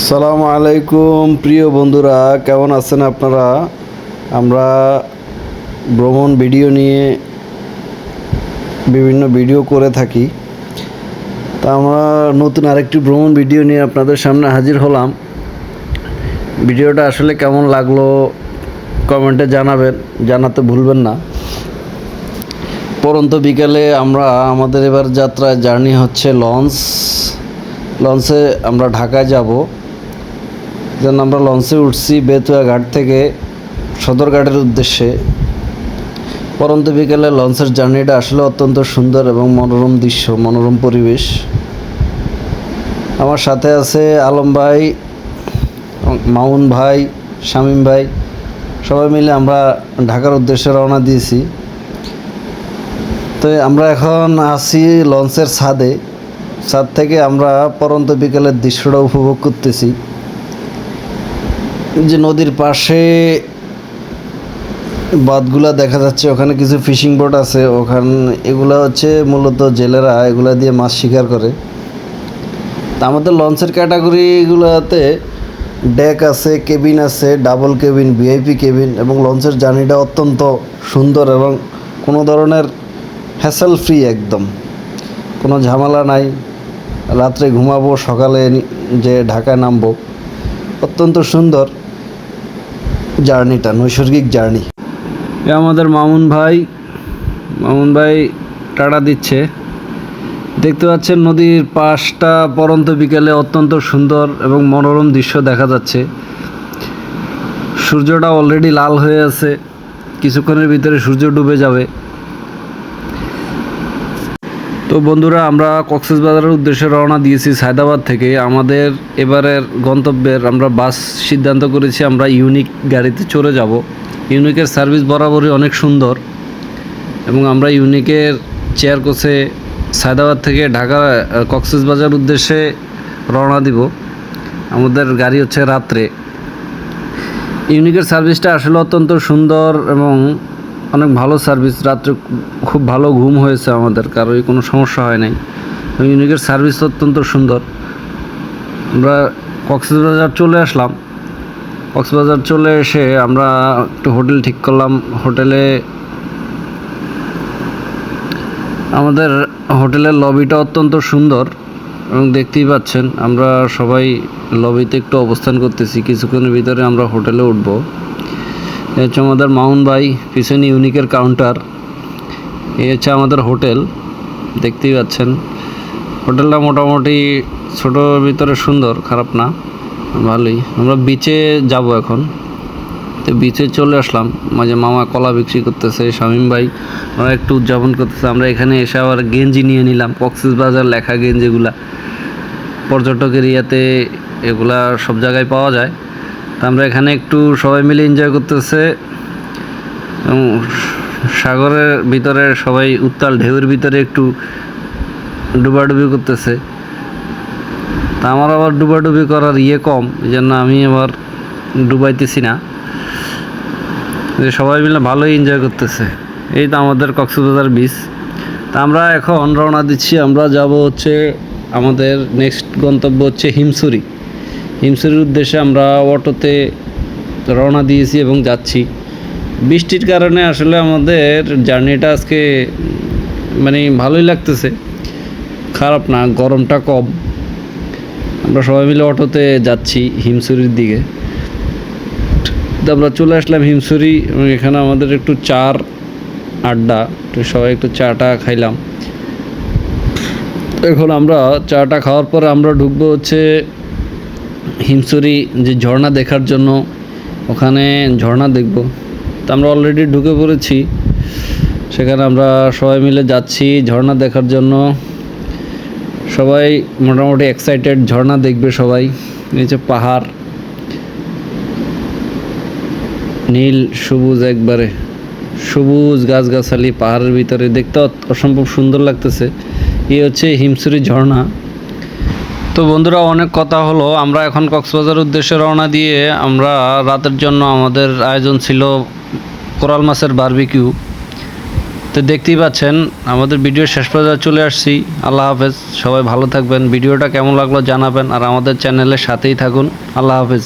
আসসালামু আলাইকুম, প্রিয় বন্ধুরা, কেমন আছেন আপনারা? আমরা ভ্রমণ ভিডিও নিয়ে বিভিন্ন ভিডিও করে থাকি। তা আমরা নতুন আরেকটি ভ্রমণ ভিডিও নিয়ে আপনাদের সামনে হাজির হলাম। ভিডিওটা আসলে কেমন লাগল কমেন্টে জানাবেন, জানাতে ভুলবেন না। পরন্ত বিকালে আমরা আমাদের এবার যাত্রায় জার্নি হচ্ছে লঞ্চ। লঞ্চে আমরা ঢাকায় যাব। যেন আমরা লঞ্চে উঠছি বেতুয়া ঘাট থেকে সদরঘাটের উদ্দেশ্যে। পরন্ত বিকেলে লঞ্চের জার্নিটা আসলে অত্যন্ত সুন্দর এবং মনোরম দৃশ্য, মনোরম পরিবেশ। আমার সাথে আছে আলম ভাই, মামুন ভাই, শামীম ভাই, সবাই মিলে আমরা ঢাকার উদ্দেশ্যে রওনা দিয়েছি। তো আমরা এখন আছি লঞ্চের ছাদে। ছাদ থেকে আমরা পরন্ত বিকেলের দৃশ্যটা উপভোগ করতেছি। যে নদীর পাশে বাঁধগুলা দেখা যাচ্ছে, ওখানে কিছু ফিশিং বোট আছে, ওখানে, এগুলা হচ্ছে মূলত জেলেরা এগুলা দিয়ে মাছ শিকার করে। তা আমাদের লঞ্চের ক্যাটাগরিগুলোতে ডেক আছে, কেবিন আছে, ডাবল কেবিন, ভিআইপি কেবিন এবং লঞ্চের জার্নিটা অত্যন্ত সুন্দর এবং কোনো ধরনের হ্যাসেল ফ্রি একদম। কোনো ঝামেলা নাই, রাত্রে ঘুমাবো, সকালে যে ঢাকায় নামবো, অত্যন্ত সুন্দর। জার্নিটা, নৈসর্গিক জার্নি। এ আমাদের মামুন ভাই মামুন ভাই টাটা দিচ্ছে। দেখতে পাচ্ছেন নদীর পাশটা পরন্ত বিকেলে অত্যন্ত সুন্দর এবং মনোরম দৃশ্য দেখা যাচ্ছে। সূর্যটা অলরেডি লাল হয়ে আছে। কিছুক্ষণের ভিতরে সূর্য ডুবে যাবে। তো বন্ধুরা, আমরা কক্সবাজারের উদ্দেশ্যে রওনা দিয়েছি সায়দাবাদ থেকে। আমাদের এবারের গন্তব্যের আমরা বাস সিদ্ধান্ত করেছি, আমরা ইউনিক গাড়িতে চলে যাব। ইউনিকের সার্ভিস বরাবরই অনেক সুন্দর এবং আমরা ইউনিকের চেয়ার কোচে সায়দাবাদ থেকে ঢাকা কক্সবাজার উদ্দেশ্যে রওনা দিব। আমাদের গাড়ি হচ্ছে রাত্রে। ইউনিকের সার্ভিসটা আসলে অত্যন্ত সুন্দর এবং অনেক ভালো সার্ভিস, রাত্রে খুব ভালো ঘুম হয়েছে আমাদের কারোই কোনো সমস্যা হয় নাই। ইউনিকের সার্ভিস অত্যন্ত সুন্দর। আমরা কক্সবাজার চলে আসলাম। কক্সবাজার চলে এসে আমরা একটু হোটেল ঠিক করলাম। হোটেলে আমাদের হোটেলের লবিটা অত্যন্ত সুন্দর এবং দেখতেই পাচ্ছেন, আমরা সবাই লবিতে একটু অবস্থান করতেছি। কিছুক্ষণের ভিতরে আমরা হোটেলে উঠব। এই হচ্ছে আমাদের মাউন ভাই, পিছনে ইউনিকের কাউন্টার এ হচ্ছে আমাদের হোটেল, দেখতেই পাচ্ছেন। হোটেলটা মোটামুটি ছোটোর ভিতরে সুন্দর, খারাপ না, ভালোই। আমরা বিচে যাব এখন। তো বিচে চলে আসলাম। মাঝে মামা কলা বিক্রি করতেছে, শামীম ভাই আমরা একটু উদযাপন করতেছে। আমরা এখানে এসে আবার গেঞ্জি নিয়ে নিলাম, কক্সিস বাজার লেখা গেঞ্জিগুলা। পর্যটক এরিয়াতে এগুলা সব জায়গায় পাওয়া যায়। তা আমরা এখানে একটু সবাই মিলে এনজয় করতেছে। এবং সাগরের ভিতরে সবাই উত্তাল, ঢেউয়ের ভিতরে একটু ডুবাডুবি করতেছে। তা আমার আবার ডুবাডুবি করার ইয়ে কম এই জন্য আমি আবার ডুবাইতেছি না। যে সবাই মিলে ভালোই এনজয় করতেছে। এই তো আমাদের কক্সবাজার বিচ তা আমরা এখন রওনা দিচ্ছি, আমরা যাব হচ্ছে আমাদের নেক্সট গন্তব্য হচ্ছে হিমসুরি হিমসুরির উদ্দেশ্যে আমরা অটোতে রওনা দিয়েছি এবং যাচ্ছি। বৃষ্টির কারণে আসলে আমাদের জার্নিটা আজকে মানে ভালোই লাগতেছে। খারাপ না, গরমটা কম। আমরা সবাই মিলে অটোতে যাচ্ছি হিমসুরির দিকে। তো আমরা চলে আসলাম হিমসুরি এবং এখানে আমাদের একটু চার আড্ডা। তো সবাই একটু চাটা খাইলাম। এখন আমরা চাটা খাওয়ার পর আমরা ঢুকবো হচ্ছে হিমসুরি যে ঝর্ণা দেখার জন্য, ওখানে ঝর্ণা দেখব। তো আমরা অলরেডি ঢুকে পড়েছি। সেখানে আমরা সবাই মিলে যাচ্ছি ঝর্ণা দেখার জন্য। সবাই মোটামুটি এক্সাইটেড ঝর্ণা দেখবে সবাই। নিচে পাহাড়। নীল, সবুজ একবারে। সবুজ গাছগাছালি পাহাড়ের ভিতরে। দেখতে অসম্ভব সুন্দর লাগতেছে। এই হচ্ছে হিমসুরি ঝর্ণা। তো বন্ধুরা, অনেক কথা হলো। আমরা এখন কক্সবাজার উদ্দেশ্যে রওনা দিয়ে আমরা রাতের জন্য আমাদের আয়োজন ছিল কোরাল মাছের বারবিকিউ। তো দেখতেই পাচ্ছেন, আমাদের ভিডিও শেষ পর্যায়ে চলে আসছি। আল্লাহ হাফেজ, সবাই ভালো থাকবেন। ভিডিওটা কেমন লাগল জানাবেন আর আমাদের চ্যানেলের সাথেই থাকুন। আল্লাহ হাফেজ।